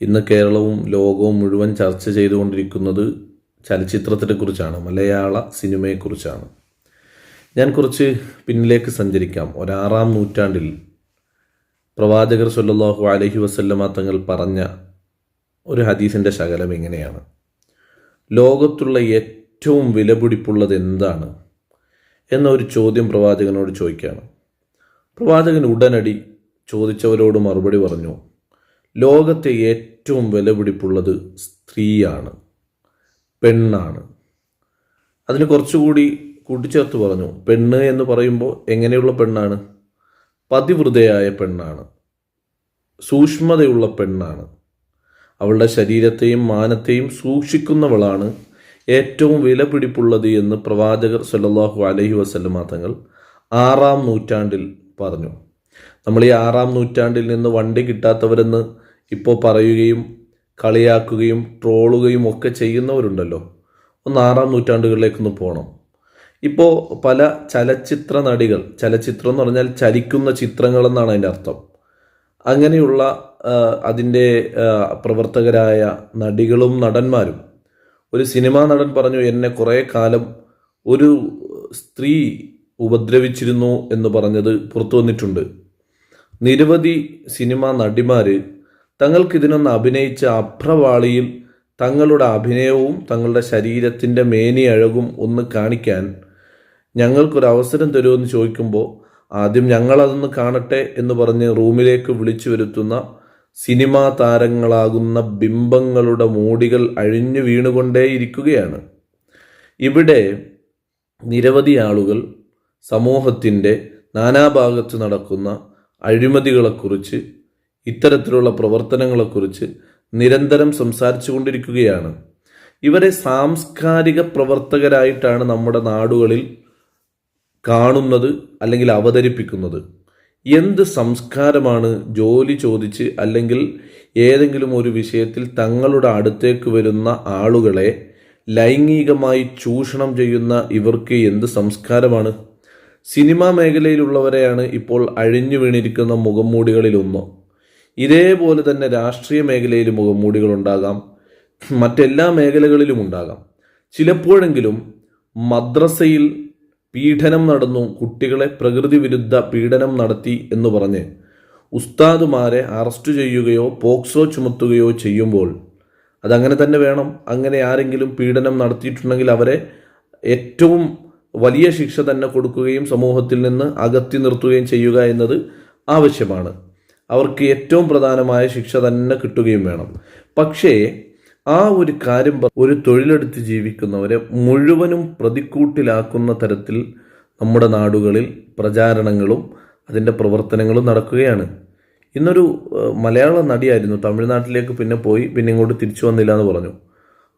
ഇന്ന് കേരളവും ലോകവും മുഴുവൻ ചർച്ച ചെയ്തുകൊണ്ടിരിക്കുന്നത് ചലച്ചിത്രത്തെക്കുറിച്ചാണ് മലയാള സിനിമയെക്കുറിച്ചാണ് ഞാൻ കുറച്ച് പിന്നിലേക്ക് സഞ്ചരിക്കാം. ഒരാറാം നൂറ്റാണ്ടിൽ പ്രവാചകർ സല്ലാഹു അലഹി വസല്ലമ തങ്ങൾ പറഞ്ഞ ഒരു ഹദീസിന്റെ ശകലം ഇങ്ങനെയാണ്. ലോകത്തുള്ള ഏറ്റവും വിലപിടിപ്പുള്ളത് എന്താണ് എന്ന ഒരു ചോദ്യം പ്രവാചകനോട് ചോദിക്കുകയാണ്. പ്രവാചകൻ ഉടനടി ചോദിച്ചവരോട് മറുപടി പറഞ്ഞു ലോകത്തെ ഏറ്റവും വിലപിടിപ്പുള്ളത് സ്ത്രീയാണ് പെണ്ണാണ്. അതിന് കുറച്ചുകൂടി കൂട്ടിച്ചേർത്ത് പറഞ്ഞു പെണ്ണ് എന്ന് പറയുമ്പോൾ എങ്ങനെയുള്ള പെണ്ണാണ്? പതിവൃതയായ പെണ്ണാണ് സൂക്ഷ്മതയുള്ള പെണ്ണാണ്. അവളുടെ ശരീരത്തെയും മാനത്തെയും സൂക്ഷിക്കുന്നവളാണ് ഏറ്റവും വിലപിടിപ്പുള്ളത് എന്ന് പ്രവാചകർ സല്ലാഹു അലഹി വസല്ലമ തങ്ങൾ ആറാം നൂറ്റാണ്ടിൽ പറഞ്ഞു. നമ്മൾ ഈ ആറാം നൂറ്റാണ്ടിൽ നിന്ന് വണ്ടി കിട്ടാത്തവരെന്ന് ഇപ്പോൾ പറയുകയും കളിയാക്കുകയും ട്രോളുകയും ഒക്കെ ചെയ്യുന്നവരുണ്ടല്ലോ. ഒന്ന് ആറാം നൂറ്റാണ്ടുകളിലേക്കൊന്ന് പോകണം ഇപ്പോൾ പല ചലച്ചിത്ര നടികൾ ചലച്ചിത്രം എന്ന് പറഞ്ഞാൽ ചലിക്കുന്ന ചിത്രങ്ങൾ എന്നാണ് അതിന്റെ അർത്ഥം. അങ്ങനെയുള്ള അതിന്റെ പ്രവർത്തകരായ നടികളും നടന്മാരും. ഒരു സിനിമാ നടൻ പറഞ്ഞു എന്നെ കുറേ കാലം ഒരു സ്ത്രീ ഉപദ്രവിച്ചിരുന്നു എന്ന് പറഞ്ഞത് പുറത്തു വന്നിട്ടുണ്ട്. നിരവധി സിനിമാ നടിമാർ തങ്ങൾക്ക് ഇതിനൊന്ന് അഭിനയിച്ച അഭ്രവാളിയിൽ തങ്ങളുടെ അഭിനയവും തങ്ങളുടെ ശരീരത്തിന്റെ മേനി അഴകും ഒന്ന് കാണിക്കാൻ ഞങ്ങൾക്കൊരു അവസരം തരുമെന്ന് ചോദിക്കുമ്പോൾ ആദ്യം ഞങ്ങളതൊന്ന് കാണട്ടെ എന്ന് പറഞ്ഞ് റൂമിലേക്ക് വിളിച്ചു വരുത്തുന്ന സിനിമാ താരങ്ങളാകുന്ന ബിംബങ്ങളുടെ മൂടികൾ അഴിഞ്ഞു വീണുകൊണ്ടേയിരിക്കുകയാണ്. ഇവിടെ നിരവധി ആളുകൾ സമൂഹത്തിന്റെ നാനാഭാഗത്ത് നടക്കുന്ന അഴിമതികളെക്കുറിച്ച് ഇത്തരത്തിലുള്ള പ്രവർത്തനങ്ങളെക്കുറിച്ച് നിരന്തരം സംസാരിച്ചു കൊണ്ടിരിക്കുകയാണ് ഇവരെ സാംസ്കാരിക പ്രവർത്തകരായിട്ടാണ് നമ്മുടെ നാടുകളിൽ കാണുന്നത് അല്ലെങ്കിൽ അവതരിപ്പിക്കുന്നത്. എന്ത് സംസ്കാരമാണ് ജോലി ചോദിച്ച് അല്ലെങ്കിൽ ഏതെങ്കിലും ഒരു വിഷയത്തിൽ തങ്ങളുടെ അടുത്തേക്ക് വരുന്ന ആളുകളെ ലൈംഗികമായി ചൂഷണം ചെയ്യുന്ന ഇവർക്ക് എന്ത് സംസ്കാരമാണ്? സിനിമാ മേഖലയിലുള്ളവരെയാണ് ഇപ്പോൾ അഴിഞ്ഞു വീണിരിക്കുന്ന മുഖംമൂടികളിലൊന്ന് ഇതേപോലെ തന്നെ രാഷ്ട്രീയ മേഖലയിൽ മുഖംമൂടികൾ ഉണ്ടാകാം മറ്റെല്ലാ മേഖലകളിലും ഉണ്ടാകാം. ചിലപ്പോഴെങ്കിലും മദ്രസയിൽ പീഡനം നടന്നു കുട്ടികളെ പ്രകൃതി വിരുദ്ധ പീഡനം നടത്തി എന്ന് പറഞ്ഞ് ഉസ്താദുമാരെ അറസ്റ്റ് ചെയ്യുകയോ പോക്സോ ചുമത്തുകയോ ചെയ്യുമ്പോൾ അതങ്ങനെ തന്നെ വേണം. അങ്ങനെ ആരെങ്കിലും പീഡനം നടത്തിയിട്ടുണ്ടെങ്കിൽ അവരെ ഏറ്റവും വലിയ ശിക്ഷ തന്നെ കൊടുക്കുകയും സമൂഹത്തിൽ നിന്ന് അകറ്റി നിർത്തുകയും ചെയ്യുക എന്നത് ആവശ്യമാണ്. അവർക്ക് ഏറ്റവും പ്രധാനമായ ശിക്ഷ തന്നെ കിട്ടുകയും വേണം. പക്ഷേ ആ ഒരു കാര്യം ഒരു തൊഴിലെടുത്ത് ജീവിക്കുന്നവരെ മുഴുവനും പ്രതിക്കൂട്ടിലാക്കുന്ന തരത്തിൽ നമ്മുടെ നാടുകളിൽ പ്രചാരണങ്ങളും അതിന്റെ പ്രവർത്തനങ്ങളും നടക്കുകയാണ്. ഇന്നൊരു മലയാള നടിയായിരുന്നു. തമിഴ്നാട്ടിലേക്ക് പിന്നെ പോയി പിന്നെ ഇങ്ങോട്ട് തിരിച്ചു വന്നില്ല എന്ന് പറഞ്ഞു.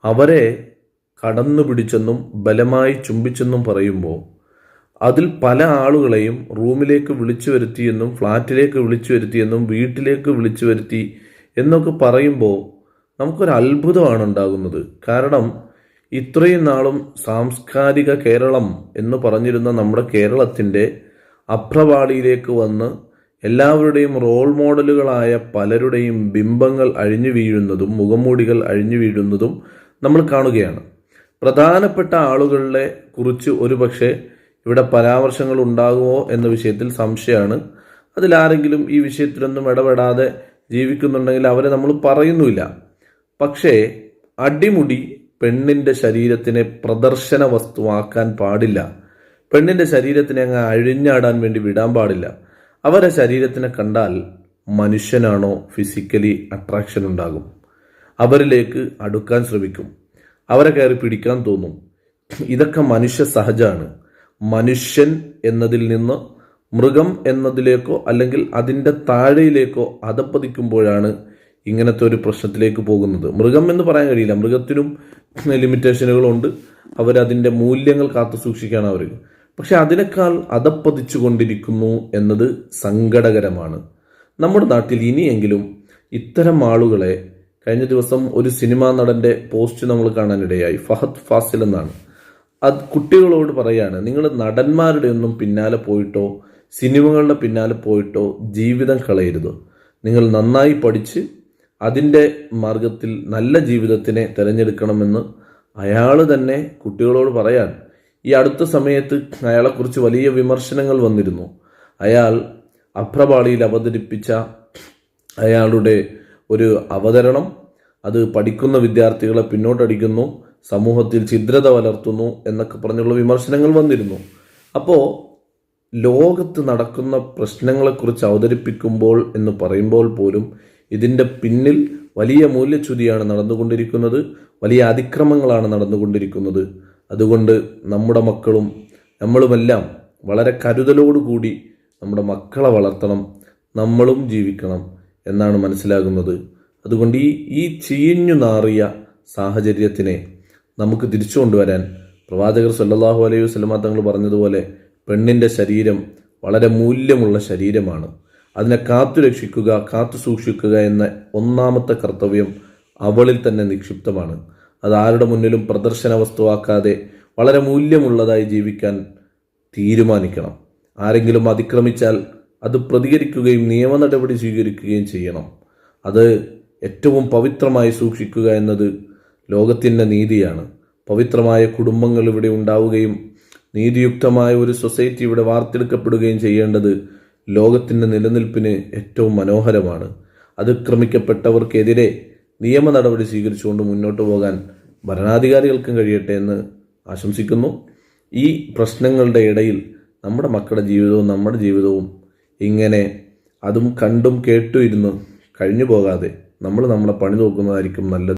അവരെ കടന്നു പിടിച്ചെന്നും ബലമായി ചുംബിച്ചെന്നും പറയുമ്പോൾ അതിൽ പല ആളുകളെയും റൂമിലേക്ക് വിളിച്ചു വരുത്തിയെന്നും ഫ്ലാറ്റിലേക്ക് വിളിച്ചു വരുത്തിയെന്നും വീട്ടിലേക്ക് വിളിച്ചു വരുത്തി എന്നൊക്കെ പറയുമ്പോൾ നമുക്കൊരു അത്ഭുതമാണ് ഉണ്ടാകുന്നത്. കാരണം ഇത്രയും നാളും സാംസ്കാരിക കേരളം എന്ന് പറഞ്ഞിരുന്ന നമ്മുടെ കേരളത്തിന്റെ അപ്രവാളിയിലേക്ക് വന്ന് എല്ലാവരുടെയും റോൾ മോഡലുകളായ പലരുടെയും ബിംബങ്ങൾ അഴിഞ്ഞു വീഴുന്നതും മുഖംമൂടികൾ അഴിഞ്ഞു വീഴുന്നതും നമ്മൾ കാണുകയാണ്. പ്രധാനപ്പെട്ട ആളുകളെ കുറിച്ച് ഒരുപക്ഷെ ഇവിടെ പരാമർശങ്ങൾ ഉണ്ടാകുമോ എന്ന വിഷയത്തിൽ സംശയമാണ്. അതിലാരെങ്കിലും ഈ വിഷയത്തിലൊന്നും ഇടപെടാതെ ജീവിക്കുന്നുണ്ടെങ്കിൽ അവരെ നമ്മൾ പറയുന്നുമില്ല. പക്ഷേ അടിമുടി പെണ്ണിന്റെ ശരീരത്തിനെ പ്രദർശന വസ്തുവാക്കാൻ പാടില്ല. പെണ്ണിന്റെ ശരീരത്തിനെ അങ്ങ് അഴിഞ്ഞാടാൻ വേണ്ടി വിടാൻ പാടില്ല. അവരെ ശരീരത്തിനെ കണ്ടാൽ മനുഷ്യനാണോ ഫിസിക്കലി അട്രാക്ഷൻ ഉണ്ടാകും? അവരിലേക്ക് അടുക്കാൻ ശ്രമിക്കും. അവരെ കയറി പിടിക്കാൻ തോന്നും. ഇതൊക്കെ മനുഷ്യ സഹജമാണ്. മനുഷ്യൻ എന്നതിൽ നിന്ന് മൃഗം എന്നതിലേക്കോ അല്ലെങ്കിൽ അതിന്റെ താഴെയിലേക്കോ അതപ്പതിക്കുമ്പോഴാണ് ഇങ്ങനത്തെ ഒരു പ്രശ്നത്തിലേക്ക് പോകുന്നത്. മൃഗം എന്ന് പറയാൻ കഴിയില്ല. മൃഗത്തിനും ലിമിറ്റേഷനുകളുണ്ട് അവരതിന്റെ മൂല്യങ്ങൾ കാത്തു സൂക്ഷിക്കുകയാണ് അവർ. പക്ഷെ അതിനേക്കാൾ അതപ്പതിച്ചു കൊണ്ടിരിക്കുന്നു എന്നത് സങ്കടകരമാണ്. നമ്മുടെ നാട്ടിൽ ഇനിയെങ്കിലും ഇത്തരം ആളുകളെ കഴിഞ്ഞ ദിവസം ഒരു സിനിമാ നടന്റെ പോസ്റ്റ് നമ്മൾ കാണാനിടയായി. ഫഹദ് ഫാസിൽ എന്നാണ്. അത് കുട്ടികളോട് പറയാണ് നിങ്ങൾ നടന്മാരുടെ ഒന്നും പിന്നാലെ പോയിട്ടോ സിനിമകളുടെ പിന്നാലെ പോയിട്ടോ ജീവിതം കളയരുത്. നിങ്ങൾ നന്നായി പഠിച്ച് അതിന്റെ മാർഗത്തിൽ നല്ല ജീവിതത്തിനെ തിരഞ്ഞെടുക്കണമെന്ന് അയാൾ തന്നെ കുട്ടികളോട് പറയാൻ. ഈ അടുത്ത സമയത്ത് അയാളെക്കുറിച്ച് വലിയ വിമർശനങ്ങൾ വന്നിരുന്നു. അയാൾ അഭ്രപാളിയിൽ അവതരിപ്പിച്ച അയാളുടെ ഒരു അവതരണം അത് പഠിക്കുന്ന വിദ്യാർത്ഥികളെ പിന്നോട്ടടിക്കുന്നു. സമൂഹത്തിൽ ഛിദ്രത വളർത്തുന്നു എന്നൊക്കെ പറഞ്ഞുള്ള വിമർശനങ്ങൾ വന്നിരുന്നു. അപ്പോൾ ലോകത്ത് നടക്കുന്ന പ്രശ്നങ്ങളെക്കുറിച്ച് അവതരിപ്പിക്കുമ്പോൾ എന്ന് പറയുമ്പോൾ പോലും ഇതിന്റെ പിന്നിൽ വലിയ മൂല്യച്യുതിയാണ് നടന്നുകൊണ്ടിരിക്കുന്നത് വലിയ അതിക്രമങ്ങളാണ് നടന്നുകൊണ്ടിരിക്കുന്നത്. അതുകൊണ്ട് നമ്മുടെ മക്കളും നമ്മളുമെല്ലാം വളരെ കരുതലോടുകൂടി നമ്മുടെ മക്കളെ വളർത്തണം നമ്മളും ജീവിക്കണം എന്നാണ് മനസ്സിലാകുന്നത്. അതുകൊണ്ട് ഈ ഈ ചീഞ്ഞു നാറിയ സാഹചര്യത്തിനെ നമുക്ക് തിരിച്ചു കൊണ്ടുവരാൻ പ്രവാചകർ സല്ലാഹു അലൈഹി വസ്ലമ തങ്ങൾ പറഞ്ഞതുപോലെ പെണ്ണിന്റെ ശരീരം വളരെ മൂല്യമുള്ള ശരീരമാണ്. അതിനെ കാത്തു രക്ഷിക്കുക കാത്തു സൂക്ഷിക്കുക എന്ന ഒന്നാമത്തെ കർത്തവ്യം അവളിൽ തന്നെ നിക്ഷിപ്തമാണ്. അത് ആരുടെ മുന്നിലും പ്രദർശന വസ്തുവാക്കാതെ വളരെ മൂല്യമുള്ളതായി ജീവിക്കാൻ തീരുമാനിക്കണം. ആരെങ്കിലും അതിക്രമിച്ചാൽ അത് പ്രതികരിക്കുകയും നിയമ നടപടി സ്വീകരിക്കുകയും ചെയ്യണം. അത് ഏറ്റവും പവിത്രമായി സൂക്ഷിക്കുക എന്നത് ലോകത്തിന്റെ നീതിയാണ്. പവിത്രമായ കുടുംബങ്ങൾ ഇവിടെ ഉണ്ടാവുകയും നീതിയുക്തമായ ഒരു സൊസൈറ്റി ഇവിടെ വാർത്തെടുക്കപ്പെടുകയും ചെയ്യേണ്ടത് ലോകത്തിന്റെ നിലനിൽപ്പിന് ഏറ്റവും മനോഹരമാണ്. അതിക്രമിക്കപ്പെട്ടവർക്കെതിരെ നിയമ നടപടി സ്വീകരിച്ചുകൊണ്ട് മുന്നോട്ട് പോകാൻ ഭരണാധികാരികൾക്കും കഴിയട്ടെ എന്ന് ആശംസിക്കുന്നു. ഈ പ്രശ്നങ്ങളുടെ ഇടയിൽ നമ്മുടെ മക്കളുടെ ജീവിതവും നമ്മുടെ ജീവിതവും ഇങ്ങനെ അതും കണ്ടും കേട്ടും ഇരുന്ന് കഴിഞ്ഞു പോകാതെ നമ്മൾ നമ്മളെ പണി നോക്കുന്നതായിരിക്കും നല്ലത്.